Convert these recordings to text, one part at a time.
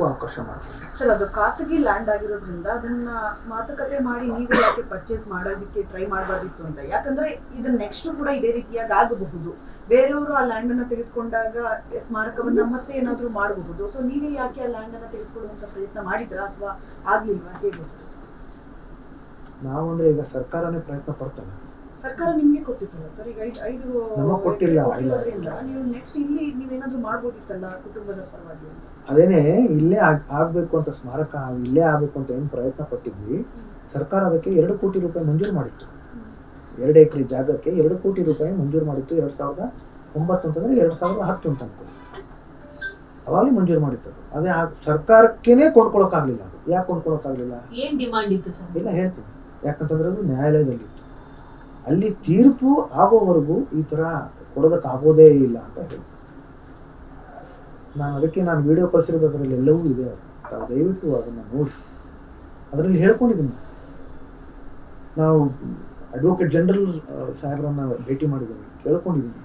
ಅದಕ್ಕೂ ಅವಕಾಶ ಮಾಡ್ತೀವಿ ಸರ್ ಅದು ಖಾಸಗಿ ಲ್ಯಾಂಡ್ ಆಗಿರೋದ್ರಿಂದ ಅದನ್ನ ಮಾತುಕತೆ ಮಾಡಿ ನೀವು ಯಾಕೆ ಪರ್ಚೇಸ್ ಮಾಡೋದಕ್ಕೆ ಟ್ರೈ ಮಾಡಬಾರ್ದಿತ್ತು ಅಂತ. ಯಾಕಂದ್ರೆ ಇದನ್ನ ನೆಕ್ಸ್ಟ್ ಕೂಡ ಇದೇ ರೀತಿಯಾಗಿ ಆಗಬಹುದು. ಬೇರೆಯವರು ಆ ಲ್ಯಾಂಡ್ ಅನ್ನ ತೆಗೆದುಕೊಂಡಾಗ ಸ್ಮಾರಕವನ್ನ ಮತ್ತೆ ಏನಾದ್ರೂ ಮಾಡಬಹುದು. ಸೊ ನೀವೇ ಯಾಕೆ ಆ ಲ್ಯಾಂಡ್ ಅನ್ನ ತೆಗೆದುಕೊಳ್ಳುವಂತ ಪ್ರಯತ್ನ ಮಾಡಿದ್ರಾ ಅಥವಾ ಆಗ್ಲಿಲ್ವಾ? ಹೇಗೆ ಸರ್? ನಾವು ಅಂದ್ರೆ ಈಗ ಸರ್ಕಾರನೇ ಪ್ರಯತ್ನ ಪಡ್ತೇವೆ. ಸರ್ಕಾರ ನಿಮಗೆ ಕೊಟ್ಟಿತ್ತಲ್ಲ ಸರ್? ಈಗ ಐದು ಐದು ಕೊಟ್ಟಿಲ್ಲ, ನೀವು ನೆಕ್ಸ್ಟ್ ಇಲ್ಲಿ ನೀವೇನಾದ್ರೂ ಮಾಡ್ಬೋದಿತ್ತಲ್ಲ ಕುಟುಂಬದ ಪರವಾಗಿ ಅದೇನೆ ಇಲ್ಲೇ ಆಗಬೇಕು ಆಗ್ಬೇಕು ಅಂತ ಸ್ಮಾರಕ ಇಲ್ಲೇ ಆಗಬೇಕು ಅಂತ ಏನು ಪ್ರಯತ್ನ ಪಟ್ಟಿದ್ವಿ. ಸರ್ಕಾರ ಅದಕ್ಕೆ ಎರಡು ಕೋಟಿ ರೂಪಾಯಿ ಮಂಜೂರು ಮಾಡಿತ್ತು. ಎರಡು ಎಕರೆ ಜಾಗಕ್ಕೆ ಎರಡು ಕೋಟಿ ರೂಪಾಯಿ ಮಂಜೂರು ಮಾಡಿತ್ತು ಎರಡು ಸಾವಿರದ ಒಂಬತ್ತು ಅಂತಂದ್ರೆ ಎರಡು ಸಾವಿರದ ಹತ್ತು ಅಂತ ಅನ್ಕೊಳ್ಳಿ ಅವಾಗಲೇ ಮಂಜೂರು ಮಾಡಿತ್ತು ಅದು. ಅದೇ ಆ ಸರ್ಕಾರಕ್ಕೇನೆ ಕೊಂಡ್ಕೊಳಕ್ಕಾಗಲಿಲ್ಲ ಅದು. ಯಾಕೆ ಕೊಂಡ್ಕೊಳಕ್ಕಾಗ್ಲಿಲ್ಲ? ಏನು ಡಿಮಾಂಡ್ ಇತ್ತು ಸರ್? ಇಲ್ಲ ಹೇಳ್ತೀನಿ. ಯಾಕಂತಂದ್ರೆ ಅದು ನ್ಯಾಯಾಲಯದಲ್ಲಿತ್ತು. ಅಲ್ಲಿ ತೀರ್ಪು ಆಗೋವರೆಗೂ ಈ ಥರ ಕೊಡೋದಕ್ಕಾಗೋದೇ ಇಲ್ಲ ಅಂತ ಹೇಳಿ. ನಾನು ಅದಕ್ಕೆ ನಾನು ವಿಡಿಯೋ ಕಳಿಸಿರೋದು ಅದರಲ್ಲಿ ಎಲ್ಲವೂ ಇದೆ. ತಾವು ದಯವಿಟ್ಟು ಅದನ್ನು ನೋಡಿ. ಅದರಲ್ಲಿ ಹೇಳ್ಕೊಂಡಿದ್ದೀನಿ. ನಾವು ಅಡ್ವೊಕೇಟ್ ಜನರಲ್ ಸಾಹೇಬರನ್ನು ಭೇಟಿ ಮಾಡಿದ್ದೀನಿ ಕೇಳ್ಕೊಂಡಿದ್ದೀನಿ.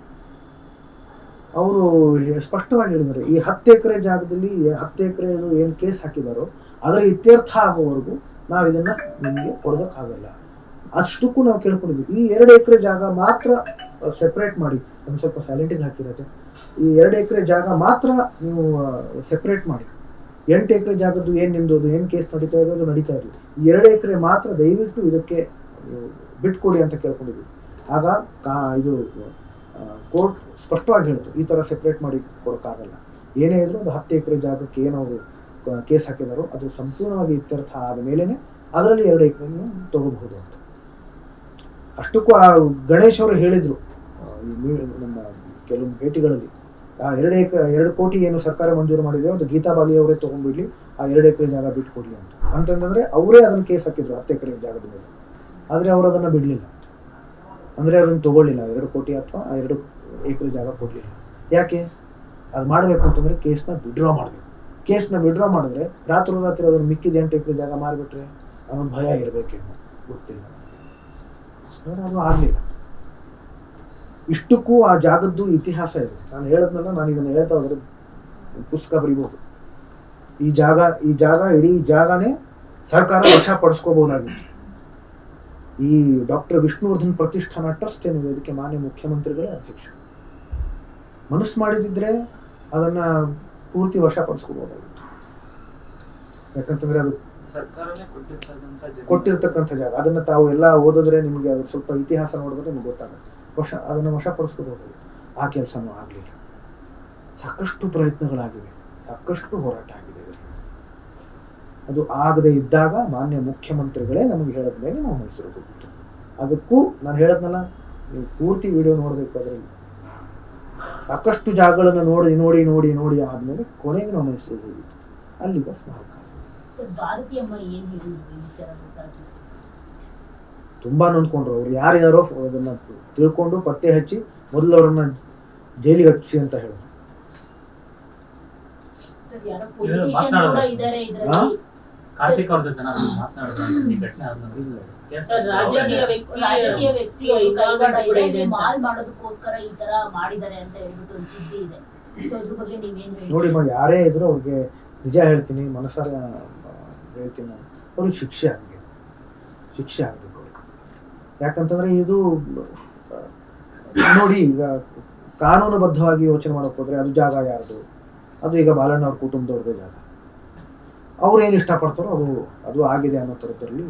ಅವರು ಸ್ಪಷ್ಟವಾಗಿ ಹೇಳಿದ್ದಾರೆ. ಈ ಹತ್ತು ಎಕರೆ ಜಾಗದಲ್ಲಿ ಹತ್ತು ಎಕರೆ ಏನು ಕೇಸ್ ಹಾಕಿದಾರೋ ಅದರ ಇತ್ಯರ್ಥ ಆಗೋವರೆಗೂ ನಾವು ಇದನ್ನು ನಿಮಗೆ ಕೊಡೋದಕ್ಕಾಗಲ್ಲ. ಅಷ್ಟಕ್ಕೂ ನಾವು ಕೇಳ್ಕೊಂಡಿದ್ವಿ. ಈ ಎರಡು ಎಕರೆ ಜಾಗ ಮಾತ್ರ ಸೆಪ್ರೇಟ್ ಮಾಡಿ, ಒಂದು ಸ್ವಲ್ಪ ಸೈಲೆಂಟಿಗೆ ಹಾಕಿರತ್ತೆ ಈ ಎರಡು ಎಕರೆ ಜಾಗ ಮಾತ್ರ ನೀವು ಸೆಪ್ರೇಟ್ ಮಾಡಿ. ಎಂಟು ಎಕರೆ ಜಾಗದ್ದು ಏನು ನಿಮ್ದು, ಅದು ಏನು ಕೇಸ್ ನಡೀತಾ ಇರೋದು ಅದು ನಡೀತಾ ಇರಲಿ. ಎರಡು ಎಕರೆ ಮಾತ್ರ ದಯವಿಟ್ಟು ಇದಕ್ಕೆ ಬಿಟ್ಕೊಡಿ ಅಂತ ಕೇಳ್ಕೊಂಡಿದ್ವಿ. ಆಗ ಕಾ, ಇದು ಕೋರ್ಟ್ ಸ್ಪಷ್ಟವಾಗಿ ಹೇಳಿತು, ಈ ಥರ ಸೆಪ್ರೇಟ್ ಮಾಡಿ ಕೊಡೋಕ್ಕಾಗಲ್ಲ. ಏನೇ ಇದ್ರೂ ಒಂದು ಹತ್ತು ಎಕರೆ ಜಾಗಕ್ಕೆ ಏನವರು ಕೇಸ್ ಹಾಕಿದಾರೋ ಅದು ಸಂಪೂರ್ಣವಾಗಿ ಇತ್ಯರ್ಥ ಆದ ಮೇಲೇ ಅದರಲ್ಲಿ ಎರಡು ಎಕರೆ ತಗೋಬಹುದು ಅಂತ. ಅಷ್ಟಕ್ಕೂ ಆ ಗಣೇಶ್ ಅವರು ಹೇಳಿದರು ನಮ್ಮ ಕೆಲವು ಭೇಟಿಗಳಲ್ಲಿ, ಆ ಎರಡು ಎಕರೆ ಎರಡು ಕೋಟಿ ಏನು ಸರ್ಕಾರ ಮಂಜೂರು ಮಾಡಿದೆ ಅದು ಗೀತಾ ಬಾಲಿ ಅವರೇ ತೊಗೊಂಡ್ಬಿಡ್ಲಿ, ಆ ಎರಡು ಎಕರೆ ಜಾಗ ಬಿಟ್ಕೊಡ್ಲಿ ಅಂತ. ಅಂತಂದ್ರೆ ಅವರೇ ಅದನ್ನು ಕೇಸ್ ಹಾಕಿದ್ರು ಹತ್ತು ಎಕರೆ ಜಾಗದ ಮೇಲೆ. ಆದರೆ ಅವರು ಅದನ್ನು ಬಿಡಲಿಲ್ಲ. ಅಂದರೆ ಅದನ್ನು ತಗೊಳ್ಳಿಲ್ಲ, ಎರಡು ಕೋಟಿ ಅಥವಾ ಆ ಎರಡು ಎಕರೆ ಜಾಗ ಕೊಡಲಿಲ್ಲ. ಯಾಕೆ? ಅದು ಮಾಡಬೇಕು ಅಂತಂದರೆ ಕೇಸ್ನ ವಿಡ್ರಾ ಮಾಡಬೇಕು. ಕೇಸ್ನ ವಿಡ್ರಾ ಮಾಡಿದ್ರೆ ರಾತ್ರಿ ರಾತ್ರಿ ಅದನ್ನು ಮಿಕ್ಕಿದ ಎಂಟು ಎಕರೆ ಜಾಗ ಮಾರಿಬಿಟ್ರೆ ಅದೊಂದು ಭಯ ಇರಬೇಕೇನೋ ಗೊತ್ತಿಲ್ಲ. ಆದರೆ ಅದು ಆಗಲಿಲ್ಲ. ಇಷ್ಟಕ್ಕೂ ಆ ಜಾಗದ್ದು ಇತಿಹಾಸ ಇದೆ. ನಾನು ಹೇಳದ್ನಲ್ಲ, ನಾನು ಇದನ್ನು ಹೇಳ್ತಾ ಹೋದ್ರೆ ಪುಸ್ತಕ ಬರಿಬೋದು ಈ ಜಾಗ ಈ ಜಾಗ, ಇಡೀ ಜಾಗನೇ ಸರ್ಕಾರ ವಶ ಪಡಿಸ್ಕೋಬಹುದಾಗಿತ್ತು. ಈ ಡಾಕ್ಟರ್ ವಿಷ್ಣುವರ್ಧನ್ ಪ್ರತಿಷ್ಠಾನ ಟ್ರಸ್ಟ್ ಏನಿದೆ, ಇದಕ್ಕೆ ಮಾನ್ಯ ಮುಖ್ಯಮಂತ್ರಿಗಳೇ ಅಧ್ಯಕ್ಷರು. ಮನಸ್ಸು ಮಾಡಿದಿದ್ರೆ ಅದನ್ನ ಪೂರ್ತಿ ವಶಪಡಿಸ್ಕೋಬಹುದಾಗಿತ್ತು ಯಾಕಂತಂದ್ರೆ ಅದು ಕೊಟ್ಟಿರ್ತಕ್ಕಂಥ ಜಾಗ. ಅದನ್ನ ತಾವು ಎಲ್ಲ ಓದಿದ್ರೆ ನಿಮಗೆ ಅದ್ರ ಸ್ವಲ್ಪ ಇತಿಹಾಸ ನೋಡಿದ್ರೆ ನಿಮ್ಗೆ ಗೊತ್ತಾಗುತ್ತೆ. ವಶ, ಅದನ್ನು ವಶಪಡಿಸ್ಕೋಬಹುದು ಆ ಕೆಲಸನೂ ಆಗಲಿಲ್ಲ. ಸಾಕಷ್ಟು ಪ್ರಯತ್ನಗಳಾಗಿವೆ. ಸಾಕಷ್ಟು ಹೋರಾಟ ಆಗಿದೆ ಅದು ಆಗದೆ ಇದ್ದಾಗ ಮಾನ್ಯ ಮುಖ್ಯಮಂತ್ರಿಗಳೇ ನಮಗೆ ಹೇಳಿದ ಮೇಲೆ ನಾವು ಮೈಸೂರಿಗೆ ಹೋಗಿತ್ತು ಅದಕ್ಕೂ ನಾನು ಹೇಳದ್ನಲ್ಲ, ನೀವು ಪೂರ್ತಿ ವಿಡಿಯೋ ನೋಡಬೇಕು ಅದರಲ್ಲಿ. ಸಾಕಷ್ಟು ಜಾಗಗಳನ್ನು ನೋಡಿ ನೋಡಿ ನೋಡಿ ನೋಡಿ ಆದಮೇಲೆ ಕೊನೆಗೆ ನಾವು ಮೈಸೂರಿಗೆ ಹೋಗಿದ್ದು ಅಲ್ಲಿಗ ಸ್ಮಾರಕ. ಸರ್ ಭಾರತೀಯಮ್ಮ ಏನ್ ಹೇಳಿದ್ರು ಈ ವಿಚಾರ ಗೊತ್ತಾಗ್ಲಿ ತುಂಬಾ ನೊಂದ್ಕೊಂಡ್ರು. ಅವ್ರು ಯಾರಿದಾರೋ ಅದನ್ನ ತಿಳ್ಕೊಂಡು ಪತ್ತೆ ಹಚ್ಚಿ ಮೊದಲು ಅವರನ್ನ ಜೈಲಿಗೆ ಹಟ್ಟಿಸಿ ಅಂತ ಹೇಳಿದ್ರು. ಸರ್ ಯಾರೋ ಇವ್ರು ಪೊಲಿಟಿಷಿಯನ್ ಮಾತನಾಡೋದು ಕೂಡ ಅಷ್ಟೇ. ಇದ್ದಾರೆ ಇದ್ರಲ್ಲಿ. ಕಾರ್ತಿಕ್ ಅವ್ರ ಜೊತೆ ನಾನು ಮಾತನಾಡಿದ್ರೆ ಈ ಘಟನೆ ಆದ್ಮೇಲೆ. ಇಲ್ಲ. ಸರ್ ರಾಜಕೀಯ ವ್ಯಕ್ತಿ ರಾಜಕೀಯ ವ್ಯಕ್ತಿ ಕೈವಾಡ ಇದೆ ಇದೆ ಮಾಲ್ ಮಾಡೋದಕ್ಕೋಸ್ಕರ ಈ ತರ ಮಾಡಿದ್ದಾರೆ ಅಂತ ಹೇಳ್ಬಿಟ್ಟು ಒಂದು ಸುದ್ದಿ ಇದೆ. ಸೊ ಅದ್ರ ಬಗ್ಗೆ ನೀವೇನ್ ನೋಡಿ ಯಾರೇ ಇದ್ರು ಅವ್ರಿಗೆ ನಿಜ ಹೇಳ್ತೀನಿ ಮನಸಾರ ಆ, ಹೇಳ್ತೀನಿ ನಾನು. ಅವ್ರಿಗೆ ಶಿಕ್ಷೆ ಆಗಬೇಕು ಶಿಕ್ಷೆ ಆಗಬೇಕು ಯಾಕಂತಂದ್ರೆ ಇದು ನೋಡಿ, ಈಗ ಕಾನೂನುಬದ್ಧವಾಗಿ ಯೋಚನೆ ಮಾಡೋಕೆ ಹೋದ್ರೆ ಅದು ಜಾಗ ಯಾರ್ದು? ಅದು ಈಗ ಬಾಲಣ್ಣ ಅವ್ರ ಕುಟುಂಬದವ್ರದ್ದು ಜಾಗ. ಅವ್ರು ಏನು ಇಷ್ಟಪಡ್ತಾರೋ ಅದು ಅದು ಆಗಿದೆ ಅನ್ನೋ ಥರದ್ರಲ್ಲಿ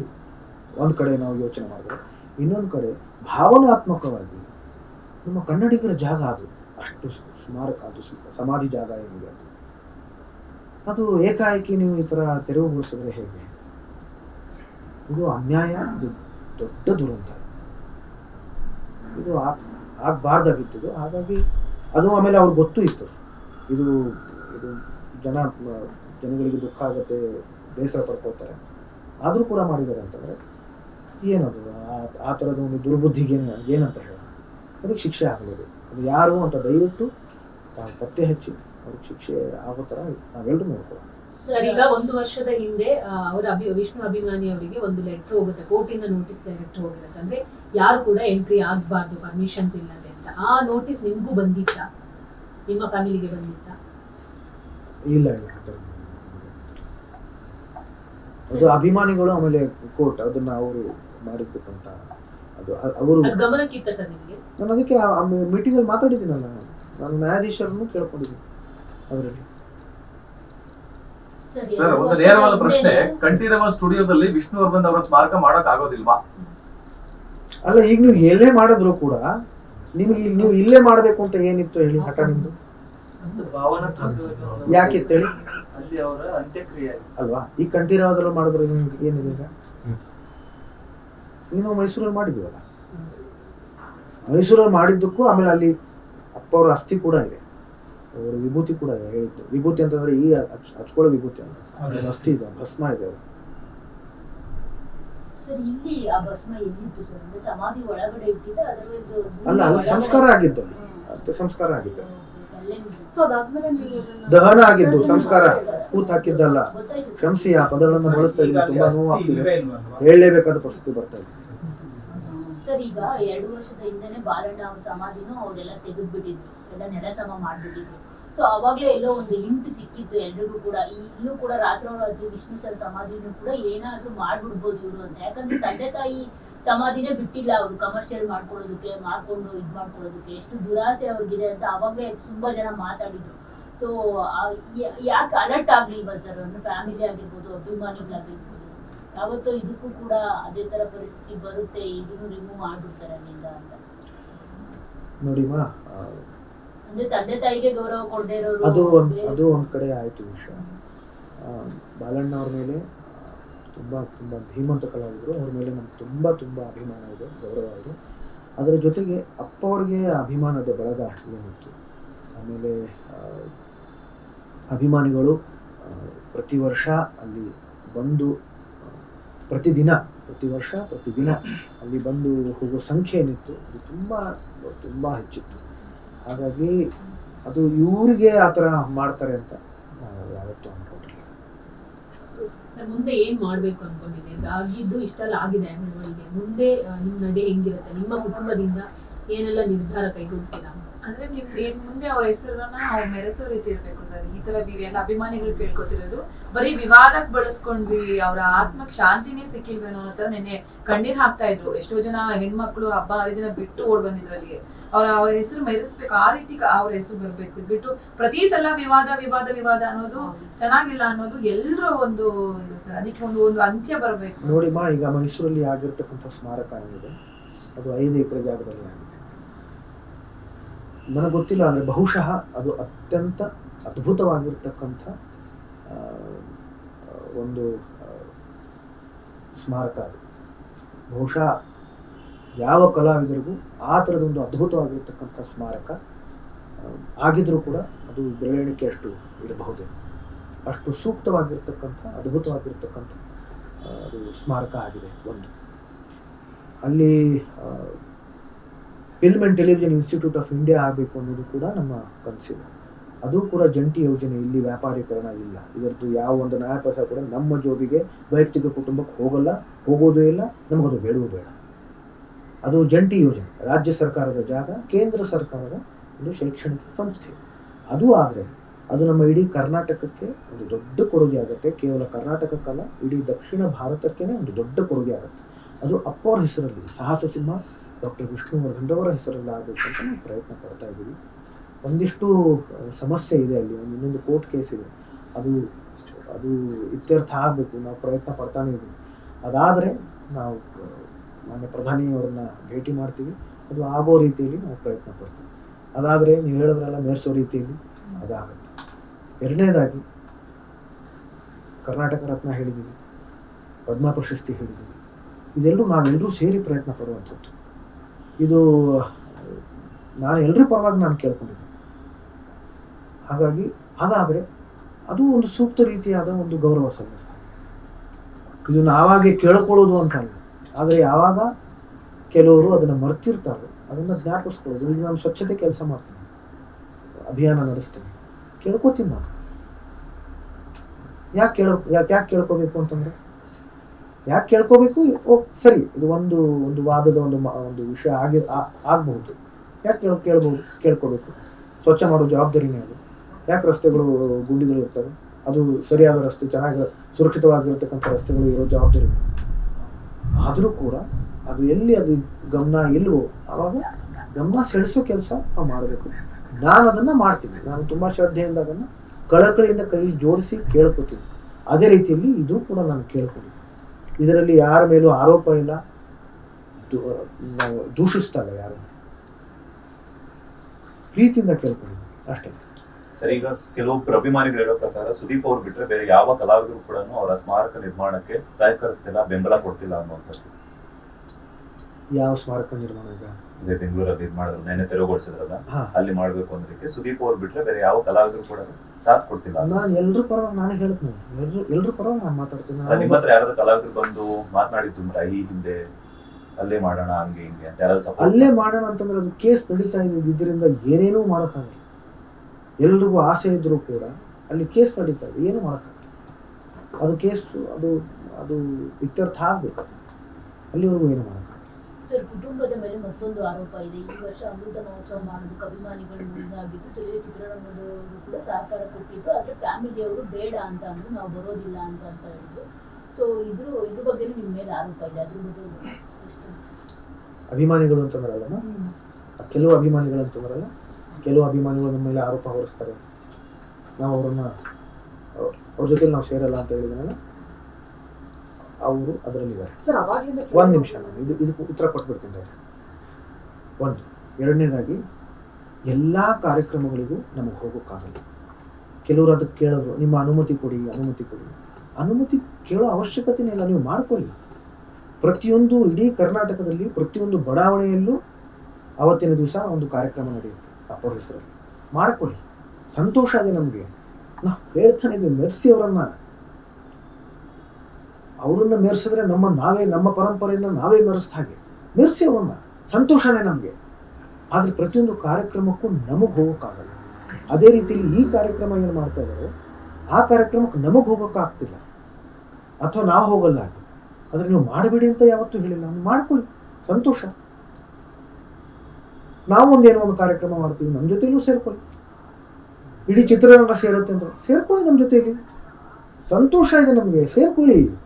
ಒಂದು ಕಡೆ ನಾವು ಯೋಚನೆ ಮಾಡಿದ್ರೆ, ಇನ್ನೊಂದು ಕಡೆ ಭಾವನಾತ್ಮಕವಾಗಿ ನಮ್ಮ ಕನ್ನಡಿಗರ ಜಾಗ ಅದು. ಅಷ್ಟು ಸ್ಮಾರಕ ಅದು ಸಮಾಧಿ ಜಾಗ ಏನಿದೆ ಅದು. ಅದು ಏಕಾಏಕಿ ನೀವು ಈ ಥರ ತೆರವುಗೊಳಿಸಿದ್ರೆ ಹೇಗೆ? ಇದು ಅನ್ಯಾಯ, ಇದು ದೊಡ್ಡ ದುರಂತ. ಇದು ಆಗ, ಆಗಬಾರ್ದಾಗಿತ್ತು ಇದು. ಹಾಗಾಗಿ ಅದು ಆಮೇಲೆ ಅವ್ರಿಗೆ ಗೊತ್ತೂ ಇತ್ತು. ಇದು ಇದು ಜನ, ಜನಗಳಿಗೆ ದುಃಖ ಆಗುತ್ತೆ, ಬೇಸರ ಪಡ್ಕೊಳ್ತಾರೆ ಆದರೂ ಕೂಡ ಮಾಡಿದ್ದಾರೆ ಅಂತಂದರೆ ಏನದು? ಆ- ಥರದ ಒಂದು ದುರ್ಬುದ್ಧಿಗೆ ಏನು- ಏನಂತ ಹೇಳೋಣ. ಅದಕ್ಕೆ ಶಿಕ್ಷೆ ಆಗಬೇಕು ಅದು ಯಾರು ಅಂತ ದಯವಿಟ್ಟು ತಾವು ಪತ್ತೆ ಹಚ್ಚಿ. ಅವ್ರಿಗೆ ಶಿಕ್ಷೆ ಆಗೋ ಥರ ನಾವೆಲ್ಲರೂ ನೋಡ್ಕೊಳ್ಳೋಣ ಸರ್ ಈಗ ಒಂದು ವರ್ಷದ ಹಿಂದೆ ಅವರ ಅಭಿ ವಿಷ್ಣು ಅಭಿಮಾನಿ ಅವರಿಗೆ ಒಂದು ಲೆಟರ್ ಹೋಗುತ್ತೆ. ಕೋರ್ಟಿಂದ ನೋಟಿಸ್ ಲೆಟರ್ ಹೋಗಿರುತ್ತೆ. ಅಂದ್ರೆ ಯಾರು ಕೂಡ ಎಂಟ್ರಿ ಆಗಬಾರ್ದು ಪರ್ಮಿಷನ್ಸ್ ಇಲ್ಲದೆ ಅಂತ. ಆ ನೋಟಿಸ್ ನಿಮಗೂ ಬಂದಿತ್ತಾ? ನಿಮ್ಮ ಫ್ಯಾಮಿಲಿಗೆ ಬಂದಿತ್ತಾ? ಇಲ್ಲ ಇಲ್ಲ. ಆ ಥರ ಅದು ಅಭಿಮಾನಿಗಳು ಆಮೇಲೆ ಕೋರ್ಟ್ ಅದನ್ನ ಅವರು ಮಾಡಿದ್ದಕ್ಕಂತ ಅದು ಅವರು ಅದು ಗಮನಕ್ಕಿತ್ತ ಸರ್ ನಿಮಗೆ? ನಾನು ಅದಕ್ಕೆ ಆ ಮೀಟಿಂಗ್ ಅಲ್ಲಿ ಮಾತಾಡಿದ್ದೀನಲ್ಲ ನಾನು ನ್ಯಾಯಾಧೀಶರನ್ನು ಕೇಳ್ಕೊಂಡಿದ್ದೀನಿ. ಅದರಲ್ಲಿ ಸರ್ ಒಂದು ನೇರವಾದ ಪ್ರಶ್ನೆ ಕಂಠೀರವ ಸ್ಟುಡಿಯೋದಲ್ಲಿ ವಿಷ್ಣುವರ್ಧನ್ ಅವರ ಸ್ಮಾರಕ ಮಾಡಕ್ ಆಗೋದಿಲ್ವಾ? ಅಲ್ಲ ಈಗ ನೀವು ಎಲ್ಲೇ ಮಾಡಿದ್ರು ಕೂಡ ನಿಮ್ಗೆ ಇಲ್ಲಿ ನೀವು ಇಲ್ಲೇ ಮಾಡಬೇಕು ಅಂತ ಏನಿತ್ತು ಹೇಳಿ ಹಠ ನಿಮ್ದು? ಯಾಕೆ ಯಾಕಿತ್ತು ಹೇಳಿ? ಅಲ್ಲಿ ಅವರ ಅಂತ್ಯಕ್ರಿಯೆ ಅಲ್ವಾ? ಈ ಕಂಠೀರವದಲ್ಲೂ ಮಾಡಿದ್ರೆ ನಿಮ್ಗೆ ಏನಿದೆ ಈಗ? ನೀವು ಮೈಸೂರಲ್ಲಿ ಮಾಡಿದ್ವಲ್ಲ ಮೈಸೂರಲ್ಲಿ ಮಾಡಿದ್ದಕ್ಕೂ ಆಮೇಲೆ ಅಲ್ಲಿ ಅಪ್ಪ ಅವರ ಅಸ್ಥಿ ಕೂಡ ಇದೆ. ಅವರ ವಿಭೂತಿ ಕೂಡ ಹೇಳಿದ್ರು. ವಿಭೂತಿ ಅಂತಂದ್ರೆ ಈ ಹಚ್- ಹಚ್ಕೊಳ್ಳೋ ವಿಭೂತಿ ಅಲ್ಲ. ಅಸ್ಥಿ ಇದೆ ಭಸ್ಮ ಇದೆ ಅವರು ಸರ್ ಇಲ್ಲಿ ಆ ಭಸ್ಮ ಎಲ್ಲಿತ್ತು ಸರ್? ಅಂದ್ರೆ ಸಮಾಧಿ ಒಳಗಡೆ ಇಟ್ಟಿದೆ ಅದರ್ವೈಸ್ ಅಲ್ಲ ಅಲ್ಲಿ ಸಂಸ್ಕಾರ ಆಗಿದ್ದು ಸಂಸ್ಕಾರ ಆಗಿದ್ದು. ಸೊ ಅದಾದ್ಮೇಲೆ ನೀವು ಅದನ್ನ ದಹನ ಆಗಿದ್ದು ಸಂಸ್ಕಾರ? ಕೂತ್ ಹಾಕಿದ್ದಲ್ಲ. ಕ್ಷಮಿಸಿ ಆ ಪದಗಳನ್ನು ಬಳಸ್ತಾ ಇದ್ದೀನಿ. ತುಂಬಾ ನೋವು ಆಗ್ತಿದೆ? ಹೇಳಲೇಬೇಕಾದ ಪರಿಸ್ಥಿತಿ ಬರ್ತಾ ಇದೆ. ಸರ್ ಈಗ ಎರಡು ವರ್ಷದ ಹಿಂದೆನೆ ಬಾಲಣ್ಣ ಅವ್ರ ಸಮಾಧಿನೂ ಅವರೆಲ್ಲ ತೆಗೆದ್ಬಿಟ್ಟಿದ್ರು. ಎಲ್ಲ ನೆಲಸಮ ಮಾಡ್ಬಿಟ್ಟಿದ್ರು. ಸೊ ಅವಾಗ್ಲೇ ಎಲ್ಲೋ ಒಂದು ಹಿಂಟ್ ಸಿಕ್ಕಿತ್ತು ಎಲ್ರಿಗೂ ಕೂಡ. ಈಗಲೂ ಕೂಡ ರಾತ್ರೋರಾತ್ರಿ ವಿಷ್ಣು ಸರ್ ಸಮಾಧಿನೂ ಕೂಡ ಏನಾದ್ರೂ ಮಾಡ್ಬಿಡ್ಬೋದು ಇವ್ರು ಅಂತ. ಯಾಕಂದ್ರೆ ತಂದೆ ತಾಯಿ ಸಮಾಧಿನೇ ಬಿಟ್ಟಿಲ್ಲ ಅವರು ಕಮರ್ಷಿಯಲ್ ಮಾಡ್ಕೊಳ್ಳೋದಕ್ಕೆ ಮಾಡ್ಕೊಂಡು ಇದ್ ಮಾಡ್ಕೊಳ್ಳೋದಕ್ಕೆ. ಎಷ್ಟು ದುರಾಸೆ ಅವ್ರಿಗಿದೆ ಅಂತ ಅವಾಗ್ಲೇ ತುಂಬಾ ಜನ ಮಾತಾಡಿದ್ರು. ಸೊ ಯಾಕೆ ಅಲರ್ಟ್ ಆಗ್ಲಿಲ್ವಾ ಸರ್ ಅಂದ್ರೆ ಫ್ಯಾಮಿಲಿ ಆಗಿರ್ಬೋದು, ಅಭಿಮಾನಿಗಳಾಗಿರ್ಬೋದು. ಯಾವತ್ತೋ ಇದಕ್ಕೂ ಕೂಡ ಅದೇ ತರ ಪರಿಸ್ಥಿತಿ ಬರುತ್ತೆ, ಇದನ್ನು ರಿಮೂವ್ ಮಾಡ್ಬಿಡ್ತಾರೆ ಅಲ್ಲಿಂದ ಅಂತ. ಅದು ಒಂದು ಅದು ಒಂದು ಕಡೆ ಆಯಿತು ವಿಷಯ. ಬಾಲಣ್ಣ ಅವ್ರ ಮೇಲೆ ತುಂಬ ತುಂಬ ಧೀಮಂತ ಕಲಾವಿದರು. ಅವ್ರ ಮೇಲೆ ನಮ್ಗೆ ತುಂಬ ತುಂಬ ಅಭಿಮಾನ ಇದೆ ಗೌರವ ಇದೆ. ಅದರ ಜೊತೆಗೆ ಅಪ್ಪ ಅವ್ರಿಗೆ ಅಭಿಮಾನದ ಬಳಗ ಏನಿತ್ತು ಆಮೇಲೆ ಅಭಿಮಾನಿಗಳು ಪ್ರತಿ ವರ್ಷ ಅಲ್ಲಿ ಬಂದು ಪ್ರತಿದಿನ ಪ್ರತಿ ವರ್ಷ ಪ್ರತಿದಿನ ಅಲ್ಲಿ ಬಂದು ಹೋಗೋ ಸಂಖ್ಯೆ ಏನಿತ್ತು ಅದು ತುಂಬ ತುಂಬ ಹೆಚ್ಚಿತ್ತು. ಹಾಗಾಗಿ ಅದು ಇವ್ರಿಗೆ ಆ ಥರ ಮಾಡ್ತಾರೆ ಅಂತ ನಾವು ಯಾವತ್ತೂ ಅನ್ಕೊಂಡಿಲ್ಲ. ಸರ್, ಮುಂದೆ ಏನ್ ಮಾಡ್ಬೇಕು ಅನ್ಕೊಂಡಿದೆ ಆಗಿದ್ದು ಇಷ್ಟೆಲ್ಲ ಆಗಿದೆ ಮುಂದೆ ನಿಮ್ ನಡೆ ಹೆಂಗಿರುತ್ತೆ? ನಿಮ್ಮ ಕುಟುಂಬದಿಂದ ಏನೆಲ್ಲ ನಿರ್ಧಾರ ಕೈಗೊಳ್ತೀರಾ? ಅಂದ್ರೆ ನೀವು ಏನ್ ಮುಂದೆ ಅವ್ರ ಹೆಸರನ್ನ ಅವ್ರು ಮೆರೆಸೋ ರೀತಿ ಇರ್ಬೇಕು ಸರ್. ಈ ತರ ನೀವೆಲ್ಲ ಅಭಿಮಾನಿಗಳು ಕೇಳ್ಕೊತಿರೋದು. ಬರೀ ವಿವಾದಕ್ಕೆ ಬಳಸ್ಕೊಂಡ್ವಿ, ಅವರ ಆತ್ಮಕ್ ಶಾಂತಿನೇ ಸಿಕ್ಕಿಲ್ವೇನೋ ಅನ್ನೋ ತರ ನೆನ್ನೆ ಕಣ್ಣೀರ್ ಹಾಕ್ತಾ ಇದ್ರು. ಎಷ್ಟೋ ಜನ ಹೆಣ್ಮಕ್ಳು, ಹಬ್ಬ, ಹರಿದಿನ ಬಿಟ್ಟು ಓಡ್ ಬಂದಿದ್ರು ಅಲ್ಲಿಗೆ. ಅವ್ರ ಅವ್ರ ಹೆಸರು ಮೆರೆಸ್ಬೇಕು, ಆ ರೀತಿ ಅವ್ರ ಹೆಸರು ಬರ್ಬೇಕು. ಬಿಟ್ಟು ಪ್ರತಿ ಸಲ ವಿವಾದ ವಿವಾದ ವಿವಾದ ಅನ್ನೋದು ಚೆನ್ನಾಗಿಲ್ಲ ಅನ್ನೋದು ಎಲ್ಲರೂ ಒಂದು ಇದು ಸರ್. ಅದಕ್ಕೆ ಒಂದು ಒಂದು ಅಂತ್ಯ ಬರ್ಬೇಕು. ನೋಡಿಮ್ಮ ಈಗ ಮೈಸೂರಲ್ಲಿ ಆಗಿರ್ತಕ್ಕಂಥ ಸ್ಮಾರಕ ಏನಿದೆ, ಅದು ಐದು ಎಕರೆ ಜಾಗದಲ್ಲಿ ಆಗಿದೆ. ನನಗೆ ಗೊತ್ತಿಲ್ಲ ಅಂದರೆ ಬಹುಶಃ ಅದು ಅತ್ಯಂತ ಅದ್ಭುತವಾಗಿರ್ತಕ್ಕಂಥ ಒಂದು ಸ್ಮಾರಕ ಅದು. ಬಹುಶಃ ಯಾವ ಕಲಾವಿದರಿಗೂ ಆ ಥರದೊಂದು ಅದ್ಭುತವಾಗಿರ್ತಕ್ಕಂಥ ಸ್ಮಾರಕ ಆಗಿದ್ರೂ ಕೂಡ ಅದು ಬೆಳವಣಿಗೆ ಅಷ್ಟು ಇರಬಹುದೇ. ಅಷ್ಟು ಸೂಕ್ತವಾಗಿರ್ತಕ್ಕಂಥ, ಅದ್ಭುತವಾಗಿರ್ತಕ್ಕಂಥ ಅದು ಸ್ಮಾರಕ ಆಗಿದೆ ಒಂದು. ಅಲ್ಲಿ film and television institute of India ಆಗಬೇಕು ಅನ್ನೋದು ಕೂಡ ನಮ್ಮ ಕನಸಿದೆ. ಅದು ಕೂಡ ಜಂಟಿ ಯೋಜನೆ, ಇಲ್ಲಿ ವ್ಯಾಪಾರೀಕರಣ ಇಲ್ಲ. ಇದರದ್ದು ಯಾವ ಒಂದು ನ್ಯಾಯಪಾಸ ಕೂಡ ನಮ್ಮ ಜೋಬಿಗೆ, ವೈಯಕ್ತಿಕ ಕುಟುಂಬಕ್ಕೆ ಹೋಗಲ್ಲ, ಹೋಗೋದು ಇಲ್ಲ ನಮಗದು ಬೇಡವೂ ಬೇಡ. ಅದು ಜಂಟಿ ಯೋಜನೆ. ರಾಜ್ಯ ಸರ್ಕಾರದ ಜಾಗ, ಕೇಂದ್ರ ಸರ್ಕಾರದ ಒಂದು ಶೈಕ್ಷಣಿಕ ಸಂಸ್ಥೆ. ಅದು ಆದರೆ, ಅದು ನಮ್ಮ ಇಡೀ ಕರ್ನಾಟಕಕ್ಕೆ ಒಂದು ದೊಡ್ಡ ಕೊಡುಗೆ ಆಗುತ್ತೆ. ಕೇವಲ ಕರ್ನಾಟಕಕ್ಕಲ್ಲ, ಇಡೀ ದಕ್ಷಿಣ ಭಾರತಕ್ಕೇ ಒಂದು ದೊಡ್ಡ ಕೊಡುಗೆ ಆಗುತ್ತೆ. ಅದು ಅಪ್ಪೋರ್ ಹೆಸರಲ್ಲಿ, ಸಾಹಸ ಸಿಂಹ ಡಾಕ್ಟರ್ ವಿಷ್ಣುವರ್ಧನ್ ಅವರ ಹೆಸರಲ್ಲಿ ಆಗಬೇಕು ಅಂತ ನಾವು ಪ್ರಯತ್ನ ಪಡ್ತಾ ಇದ್ದೀವಿ. ಒಂದಿಷ್ಟು ಸಮಸ್ಯೆ ಇದೆ ಅಲ್ಲಿ, ಒಂದು ಇನ್ನೊಂದು ಕೋರ್ಟ್ ಕೇಸ್ ಇದೆ. ಅದು ಅದು ಇತ್ಯರ್ಥ ಆಗಬೇಕು, ನಾವು ಪ್ರಯತ್ನ ಪಡ್ತಾನೆ ಇದ್ದೀವಿ. ಅದಾದರೆ ನಾವು, ಮಾನ್ಯ ಪ್ರಧಾನಿಯವರನ್ನ ಭೇಟಿ ಮಾಡ್ತೀವಿ. ಅದು ಆಗೋ ರೀತಿಯಲ್ಲಿ ನಾವು ಪ್ರಯತ್ನ ಪಡ್ತೀವಿ. ಅದಾದರೆ ನೀವು ಹೇಳಿದ್ರೆಲ್ಲ, ಮೇರಿಸೋ ರೀತಿಯಲ್ಲಿ ಅದಾಗುತ್ತೆ. ಎರಡನೇದಾಗಿ, ಕರ್ನಾಟಕ ರತ್ನ ಹೇಳಿದ್ದೀವಿ. ಪದ್ಮ ಪ್ರಶಸ್ತಿ ಹೇಳಿದ್ದೀವಿ. ಇದೆಲ್ಲೂ ನಾವೆಲ್ಲರೂ ಸೇರಿ ಪ್ರಯತ್ನ ಪಡುವಂಥದ್ದು. ಇದು ನಾನು ಎಲ್ಲರ ಪರವಾಗಿ ನಾನು ಕೇಳ್ಕೊಂಡಿದ್ದೀನಿ ಹಾಗಾಗಿ ಅದಾದರೆ ಅದು ಒಂದು ಸೂಕ್ತ ರೀತಿಯಾದ ಒಂದು ಗೌರವ ಸಲ್ಲಿಸ್ತಾರೆ ಇದು ನಾವಾಗೆ ಕೇಳ್ಕೊಳ್ಳೋದು ಅಂತ ಅಲ್ಲ ಆದರೆ ಯಾವಾಗ ಕೆಲವರು ಅದನ್ನು ಮರ್ತಿರ್ತಾರೋ, ಅದನ್ನು ಜ್ಞಾಪಿಸ್ಕೊಳ್ಳೋದು. ಈಗ ನಾನು ಸ್ವಚ್ಛತೆ ಕೆಲಸ ಮಾಡ್ತೀನಿ. ಅಭಿಯಾನ ನಡೆಸ್ತೀನಿ. ಕೇಳ್ಕೊತೀನಿ ನಾನು. ಯಾಕೆ ಕೇಳ, ಯಾಕೆ ಯಾಕೆ ಕೇಳ್ಕೋಬೇಕು ಅಂತಂದ್ರೆ ಯಾಕೆ ಕೇಳ್ಕೋಬೇಕು? ಓ, ಸರಿ, ಇದು ಒಂದು ಒಂದು ವಾದದ ಒಂದು ಒಂದು ವಿಷಯ ಆಗಿ ಆಗಬಹುದು. ಯಾಕೆ ಕೇಳ, ಕೇಳ್ಬೋದು, ಕೇಳ್ಕೋಬೇಕು? ಸ್ವಚ್ಛ ಮಾಡೋ ಜವಾಬ್ದಾರಿನೇ ಅದು. ಯಾಕೆ ರಸ್ತೆಗಳು, ಗುಂಡಿಗಳು ಇರ್ತವೆ? ಅದು ಸರಿಯಾದ ರಸ್ತೆ, ಚೆನ್ನಾಗಿ ಸುರಕ್ಷಿತವಾಗಿರತಕ್ಕಂಥ ರಸ್ತೆಗಳು ಇರೋ ಜವಾಬ್ದಾರಿ. ಆದರೂ ಕೂಡ ಅದು ಎಲ್ಲಿ ಅದು ಗಮನ ಇಲ್ವೋ, ಆವಾಗ ಗಮನ ಸೆಳೆಸೋ ಕೆಲಸ ನಾವು ಮಾಡಬೇಕು. ನಾನು ಅದನ್ನು ಮಾಡ್ತೀನಿ. ನಾನು ತುಂಬ ಶ್ರದ್ಧೆಯಿಂದ ಅದನ್ನು ಕಳಕಳಿಯಿಂದ ಕೈ ಜೋಡಿಸಿ ಕೇಳ್ಕೊತೀನಿ. ಅದೇ ರೀತಿಯಲ್ಲಿ ಇದು ಕೂಡ ನಾನು ಕೇಳ್ಕೊಂಡಿದ್ದೀನಿ ಇದರಲ್ಲಿ ಯಾರ ಮೇಲೂ ಆರೋಪ ಇಲ್ಲ. ನಾವು ದೂಷಿಸ್ತಲ್ಲ ಯಾರು? ಪ್ರೀತಿಯಿಂದ ಕೇಳ್ಕೊಂಡಿದ್ದೀನಿ ಅಷ್ಟೇ. ಸರಿ ಈಗ ಕೆಲವೊಬ್ರು ಅಭಿಮಾನಿಗಳು ಹೇಳೋ ಪ್ರಕಾರ ಸುದೀಪ್ ಅವ್ರು ಬಿಟ್ರೆ ಬೇರೆ ಯಾವ ಕಲಾವಿದರು ಕೂಡ ಅವರ ಸ್ಮಾರಕ ನಿರ್ಮಾಣಕ್ಕೆ ಸಹಕರಿಸ್ತಿಲ್ಲ ಬೆಂಬಲ ಕೊಡ್ತಿಲ್ಲ ಅನ್ನುವಂಥದ್ದು. ಯಾವ ಸ್ಮಾರಕ ನಿರ್ಮಾಣ ಈಗ? ಇದೇ ಬೆಂಗಳೂರಲ್ಲಿ ಮಾಡಿದ್ರು ನೆನೆ ತೆರವುಗೊಳಿಸಿದ್ರಲ್ಲ? ಹಾ. ಅಲ್ಲಿ ಮಾಡ್ಬೇಕು ಅನ್ನೋದಕ್ಕೆ ಸುದೀಪ್ ಅವ್ರು ಬಿಟ್ರೆ ಬೇರೆ ಯಾವ ಕಲಾವಿದರು ಕೂಡ ಸಾಥ್ ಕೊಡ್ತಿಲ್ಲ. ನಾನು ಎಲ್ರ ಪರವಾಗಿ ನಾನು ಹೇಳ್ತೀನಿ. ಎಲ್ರು ಎಲ್ರ ಪರವಾಗಿ ನಾನು ಮಾತಾಡ್ತೀನಿ. ನಾನು ನಿಮ್ಮ ಹತ್ರ ಯಾರಾದ್ರೂ ಕಲಾವಿದ್ರು ಬಂದು ಮಾತನಾಡಿದ್ದು ಈ ಹಿಂದೆ ಅಲ್ಲೇ ಮಾಡೋಣ ಹಂಗೆ ಹಿಂಗೆ ಅಂತ ಯಾರಾದ್ರೂ ಸಪೋರ್ಟ್ ಅಲ್ಲೇ ಮಾಡೋಣ ಅಂತಂದ್ರೆ ಅದು ಕೇಸ್ ನಡೀತಾ ಇದರಿಂದ ಏನೇನೂ ಮಾಡೋಕ್ಕಾಗಲ್ಲ. ಎಲ್ರಿಗೂ ಆಸೆ ಇದ್ರೂ ಕೂಡ ಅಲ್ಲಿ ಕೇಸ್ ನಡೀತಾ ಇದೆ. ಏನು ಮಾಡೋಕ್ಕಾಗಲ್ಲ. ಅದು ಕೇಸು ಅದು ಅದು ಇತ್ಯರ್ಥ ಆಗ್ಬೇಕು. ಅಲ್ಲಿವರೆಗೂ ಏನು ಮಾಡೋಕ್ಕಾಗಲ್ಲ. ಸರ್ ಕುಟುಂಬದ ಮೇಲೆ ಮತ್ತೊಂದು ಆರೋಪ ಇದೆ. ಈ ವರ್ಷ ಅಮೃತ ಮಹೋತ್ಸವ ಮಾಡೋದಕ್ಕೆ ಅಭಿಮಾನಿಗಳು ಮುಂದಾಗಿದ್ದು ಜೊತೆಗೆ ಚಿತ್ರರಂಗದವರು ಕೂಡ ಸಹಕಾರ ಕೊಟ್ಟಿದ್ರು ಆದ್ರೆ ಫ್ಯಾಮಿಲಿಯವರು ಬೇಡ ಅಂತ ಅಂದ್ರು ನಾವು ಬರೋದಿಲ್ಲ ಅಂತ ಅಂತ ಹೇಳಿದ್ರು. ಸೊ ಇದ್ರ ಇದ್ರ ಬಗ್ಗೆ ನಿಮ್ಮ ಮೇಲೆ ಆರೋಪ ಇದೆ. ಅದ್ರ ಬಗ್ಗೆ ಅಭಿಮಾನಿಗಳು ಅಂತ ಬರಲ್ಲ ಕೆಲವು ಅಭಿಮಾನಿಗಳು ಅಂತಂದ್ರಲ್ಲ ಕೆಲವು ಅಭಿಮಾನಿಗಳು ನಮ್ಮ ಮೇಲೆ ಆರೋಪ ಹೊರಿಸ್ತಾರೆ. ನಾವು ಅವರನ್ನ ಅವ್ರ ಜೊತೆ ನಾವು ಸೇರಲ್ಲ ಅಂತ ಹೇಳಿದ್ನಲ್ಲ. ಅವರು ಅದರಲ್ಲಿದ್ದಾರೆ. ಒಂದು ನಿಮಿಷ ನಾನು ಇದು ಇದಕ್ಕೆ ಉತ್ತರ ಕೊಟ್ಬಿಡ್ತೀನಿ. ಒಂದು ಎರಡನೇದಾಗಿ ಎಲ್ಲ ಕಾರ್ಯಕ್ರಮಗಳಿಗೂ ನಮಗೆ ಹೋಗೋಕ್ಕಾಗಲ್ಲ ಕೆಲವರು ಅದಕ್ಕೆ ಕೇಳಿದ್ರು ನಿಮ್ಮ ಅನುಮತಿ ಕೊಡಿ ಅನುಮತಿ ಕೊಡಿ. ಅನುಮತಿ ಕೇಳೋ ಅವಶ್ಯಕತೆನೇ ಇಲ್ಲ ನೀವು ಮಾಡ್ಕೊಳ್ಳಿ. ಪ್ರತಿಯೊಂದು ಇಡೀ ಕರ್ನಾಟಕದಲ್ಲಿ ಪ್ರತಿಯೊಂದು ಬಡಾವಣೆಯಲ್ಲೂ ಅವತ್ತಿನ ದಿವಸ ಒಂದು ಕಾರ್ಯಕ್ರಮ ನಡೆಯುತ್ತೆ ಅಪ್ಪರ ಹೆಸರಲ್ಲಿ. ಮಾಡ್ಕೊಳ್ಳಿ. ಸಂತೋಷ ಇದೆ ನಮಗೆ. ನಾವು ಹೇಳ್ತಾನೆ ಇದ್ದೀವಿ ಮೆರ್ಸಿ ಅವರನ್ನ. ಅವರನ್ನ ಮೆರೆಸಿದ್ರೆ ನಮ್ಮ ನಾವೇ, ನಮ್ಮ ಪರಂಪರೆಯನ್ನು ನಾವೇ ಮೆರೆಸ್ದ ಹಾಗೆ. ಮೆರೆಸಿ ಅವನ್ನ. ಸಂತೋಷನೇ ನಮಗೆ. ಆದರೆ ಪ್ರತಿಯೊಂದು ಕಾರ್ಯಕ್ರಮಕ್ಕೂ ನಮಗೆ ಹೋಗೋಕ್ಕಾಗಲ್ಲ. ಅದೇ ರೀತಿಯಲ್ಲಿ ಈ ಕಾರ್ಯಕ್ರಮ ಏನು ಮಾಡ್ತಾ ಇದ್ದಾರೆ ಆ ಕಾರ್ಯಕ್ರಮಕ್ಕೆ ನಮಗೆ ಹೋಗೋಕ್ಕಾಗ್ತಿಲ್ಲ ಅಥವಾ ನಾವು ಹೋಗಲ್ಲ ಆದರೆ ನೀವು ಮಾಡಬೇಡಿ ಅಂತ ಯಾವತ್ತೂ ಹೇಳಿಲ್ಲ. ಮಾಡ್ಕೊಳ್ಳಿ. ಸಂತೋಷ. ನಾವು ಒಂದೇನೋ ಒಂದು ಕಾರ್ಯಕ್ರಮ ಮಾಡ್ತೀವಿ ನಮ್ಮ ಜೊತೆಲೂ ಸೇರ್ಕೊಳ್ಳಿ. ಇಡೀ ಚಿತ್ರರಂಗ ಸೇರುತ್ತೆ ಅಂತ ಸೇರ್ಕೊಳ್ಳಿ ನಮ್ಮ ಜೊತೆಯಲ್ಲಿ ಸಂತೋಷ ಇದೆ ನಮಗೆ. ಸೇರ್ಕೊಳ್ಳಿ.